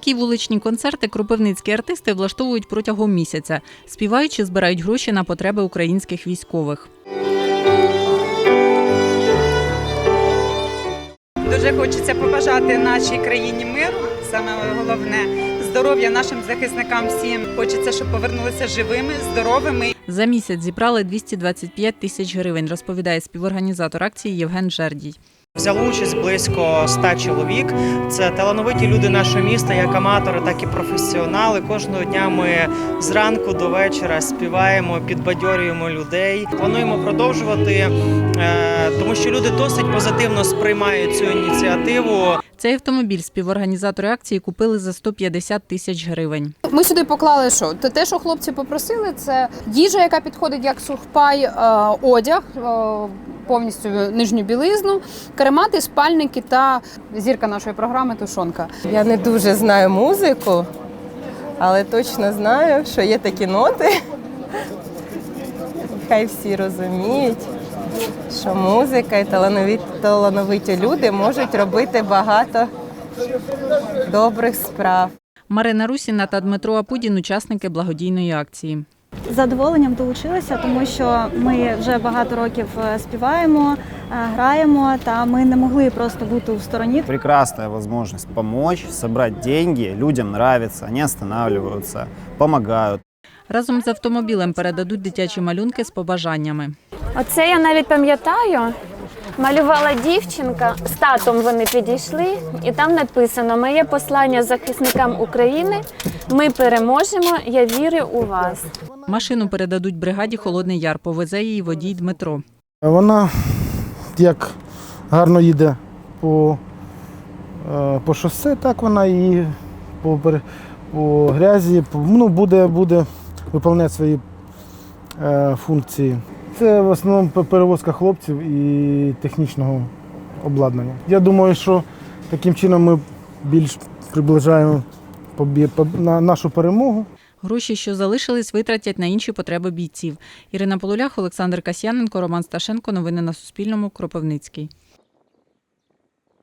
Такі вуличні концерти кропивницькі артисти влаштовують протягом місяця. Співаючи, збирають гроші на потреби українських військових. Дуже хочеться побажати нашій країні миру, саме головне здоров'я нашим захисникам всім. Хочеться, щоб повернулися живими, здоровими. За місяць зібрали 225 тисяч гривень, розповідає співорганізатор акції Євген Жердій. Взяли участь близько 100 чоловік. Це талановиті люди нашого міста, як аматори, так і професіонали. Кожного дня ми зранку до вечора співаємо, підбадьорюємо людей. Плануємо продовжувати, е, тому що люди досить позитивно сприймають цю ініціативу. Цей автомобіль співорганізатори акції купили за 150 тисяч гривень. Ми сюди поклали що? Те, те, що хлопці попросили, це їжа, яка підходить як сухпай, е, одяг, е, повністю нижню білизну, каремати, спальники та зірка нашої програми Тушонка. Я не дуже знаю музику, але точно знаю, що є такі ноти. Хай всі розуміють, що музика і талановиті, талановиті люди можуть робити багато добрих справ. Марина Русіна та Дмитро Апудін – учасники благодійної акції. З задоволенням долучилася, тому що ми вже багато років е, співаємо, е, граємо, та ми не могли просто бути у стороні. Прекрасна можливість допомогти, зібрати деньги. Людям подобається, вони останавливаются, допомагають. Разом з автомобілем передадуть дитячі малюнки з побажаннями. Оце я навіть пам'ятаю. Малювала дівчинка, з татом вони підійшли, і там написано Моє послання захисникам України. Ми переможемо. Я вірю у вас. Машину передадуть бригаді Холодний Яр. Повезе її водій Дмитро. Вона як гарно їде по, е, по шосе, так вона і по, по грязі ну, буде, буде виконувати свої е, функції. Це в основному перевозка хлопців і технічного обладнання. Я думаю, що таким чином ми більш приближаємо нашу перемогу. Гроші, що залишились, витратять на інші потреби бійців. Ірина Полулях, Олександр Касьяненко, Роман Сташенко. Новини на Суспільному. Кропивницький.